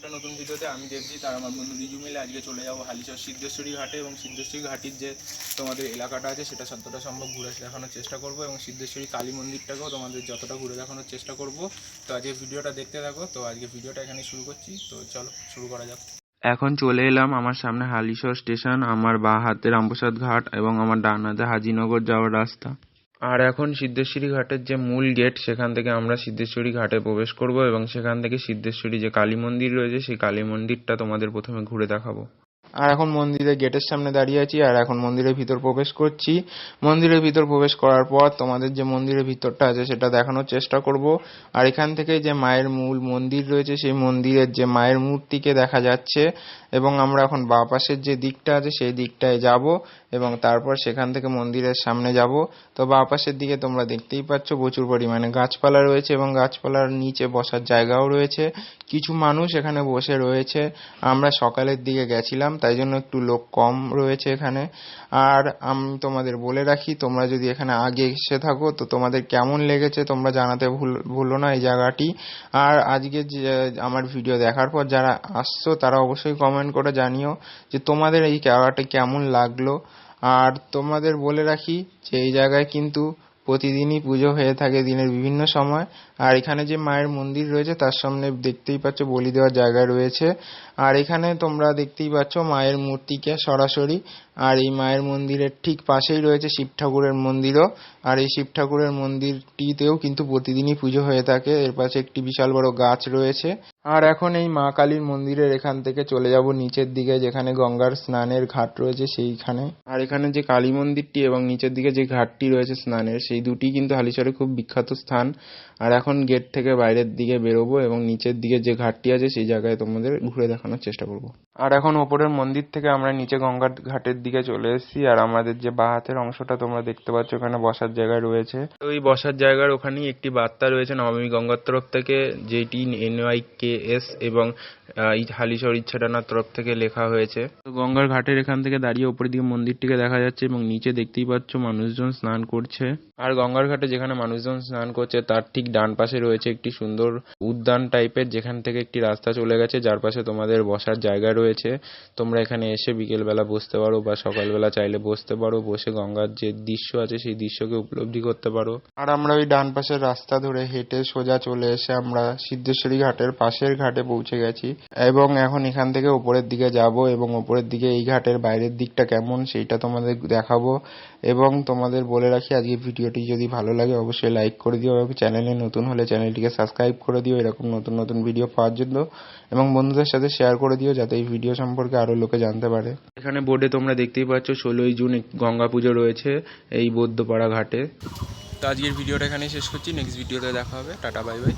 একটা নতুন ভিডিওতে আমি দেখছি, তার আমার বন্ধু রিজু মিলে আজকে চলে যাব হালিশহর সিদ্ধেশ্বরী ঘাটে এবং সিদ্ধেশ্বরী ঘাটির যে তোমাদের এলাকাটা আছে, সেটা যতটা সম্ভব ঘুরে দেখানোর চেষ্টা করব এবং সিদ্ধেশ্বরী কালী মন্দিরটাকেও তোমাদের যতটা ঘুরে দেখানোর চেষ্টা করব। তো আজকে ভিডিওটা দেখতে থাকো, তো আজকে ভিডিওটা এখানে শুরু করছি, তো চলো শুরু করা যাক। এখন চলে এলাম আমার সামনে হালিশর স্টেশন, আমার বা হাতে রামপ্রসাদ ঘাট এবং আমার ডান হাতে হাজিনগর যাওয়ার রাস্তা। আর এখন সিদ্ধেশ্বরী ঘাটের যে মূল গেট, সেখান থেকে আমরা সিদ্ধেশ্বরী ঘাটে প্রবেশ করব এবং সেখান থেকে সিদ্ধেশ্বরী যে কালী মন্দির রয়েছে, সেই কালী মন্দিরটা তোমাদের প্রথমে ঘুরে দেখাবো। আর এখন মন্দিরের গেটের সামনে দাঁড়িয়ে আছি, আর এখন মন্দিরের ভিতর প্রবেশ করছি। মন্দিরের ভিতর প্রবেশ করার পর তোমাদের যে মন্দিরের ভিতরটা আছে, সেটা দেখানোর চেষ্টা করব। আর এখান থেকে যে মায়ের মূল মন্দির রয়েছে, সেই মন্দিরের যে মায়ের মূর্তিকে দেখা যাচ্ছে, এবং আমরা এখন বাঁ পাশের যে দিকটা আছে, সেই দিকটায় যাব, এবং তারপর সেখান থেকে মন্দিরের সামনে যাব। তো বাঁ পাশের দিকে তোমরা দেখতেই পাচ্ছ, প্রচুর পরিমাণে গাছপালা রয়েছে, এবং গাছপালার নিচে বসার জায়গাও রয়েছে। কিছু মানুষ এখানে বসে রয়েছে। আমরা সকালের দিকে গেছিলাম তাই জন্য একটু লোক কম রয়েছে এখানে। আর আমি তোমাদের বলে রাখি, তোমরা যদি এখানে আগে এসে থাকো, তো তোমাদের কেমন লেগেছে তোমরা জানাতে ভুল, ভুলো না এই জায়গাটি। আর আজকে আমার ভিডিও দেখার পর যারা আসছো, তারা অবশ্যই কমেন্ট করে জানিও যে তোমাদের এই জায়গাটা কেমন লাগল। আর তোমাদের বলে রাখি যে, এই জায়গায় কিন্তু প্রতিদিনই পুজো হয়ে থাকে দিনের বিভিন্ন সময়। আর এখানে যে মায়ের মন্দির রয়েছে, তার সামনে দেখতেই পাচ্ছ বলি দেওয়ার জায়গা রয়েছে। আর এখানে তোমরা দেখতেই পাচ্ছ মায়ের মূর্তিকে সরাসরি আর এই মায়ের মন্দিরের ঠিক পাশেই রয়েছে শিব ঠাকুরের মন্দিরও। আর এই শিব ঠাকুরের মন্দিরটিতেও কিন্তু প্রতিদিনই পুজো হয়ে থাকে। এর পাশে একটি বিশাল বড় গাছ রয়েছে। আর এখন এই মা কালীর মন্দিরের এখান থেকে চলে যাব নিচের দিকে, যেখানে গঙ্গার স্নানের ঘাট রয়েছে সেইখানে। আর এখানে যে কালী মন্দিরটি এবং নিচের দিকে যে ঘাটটি রয়েছে স্নানের, সেই দুটি কিন্তু হালিশহরে খুব বিখ্যাত স্থান। আর এখন গেট থেকে বাইরের দিকে বেরোবো এবং নিচের দিকে যে ঘাটটি আছে, সেই জায়গায় তোমাদের ঘুরে দেখানোর চেষ্টা করব। আর এখন ওপরের মন্দির থেকে আমরা নিচে গঙ্গার ঘাটের দিকে চলে এসেছি আর আমাদের যে বাঁ হাতের অংশটা তোমরা দেখতে পাচ্ছ ওখানে বসার জায়গা রয়েছে। তো ওই বসার জায়গার ওখানেই একটি বার্তা রয়েছে নবমী গঙ্গার তরফ থেকে যেটি এনওয়াই কে এস এবং হালিশহর ইচ্ছাটানার তরফ থেকে লেখা হয়েছে। তো গঙ্গার ঘাটের এখান থেকে দাঁড়িয়ে উপরের দিকে মন্দিরটিকে দেখা যাচ্ছে এবং নিচে দেখতেই পাচ্ছ মানুষজন স্নান করছে। আর গঙ্গার ঘাটে যেখানে মানুষজন স্নান করছে তার ঠিক ডান পাশে রয়েছে একটি সুন্দর উদ্যান টাইপের যেখান থেকে একটি রাস্তা চলে গেছে যার পাশে তোমাদের বসার জায়গা রয়েছে। তোমরা এখানে এসে বিকেলবেলা বসতে পারো বা সকালবেলা চাইলে বসতে পারো বসে গঙ্গার যে দৃশ্য আছে সেই দৃশ্যকে উপলব্ধি করতে পারো। আর আমরা ওই ডান পাশের রাস্তা ধরে হেঁটে সোজা চলে এসে আমরা সিদ্ধেশ্বরী ঘাটের পাশের ঘাটে পৌঁছে গেছি এবং এখন এখান থেকে উপরের দিকে যাব এবং উপরের দিকে এই ঘাটের বাইরের দিকটা কেমন সেইটা তোমাদের দেখাবো এবং তোমাদের বলে রাখি আজকে ভিডিওটি যদি ভালো লাগে অবশ্যই লাইক করে দিও এবং চ্যানেলে নতুন হলে চ্যানেলটিকে সাবস্ক্রাইব করে দিও এরকম নতুন নতুন ভিডিও পাওয়ার জন্য এবং বন্ধুদের সাথে শেয়ার করে দিও যাতে এই ভিডিও সম্পর্কে আরও লোকে জানতে পারে। এখানে বোর্ডে তোমরা দেখতেই পাচ্ছ, ষোলোই জুন গঙ্গা পুজো রয়েছে এই বৌদ্ধপাড়া ঘাটে। তো আজকের ভিডিওটা এখানেই শেষ করছি নেক্সট ভিডিওতে দেখা হবে, টাটা বাই বাই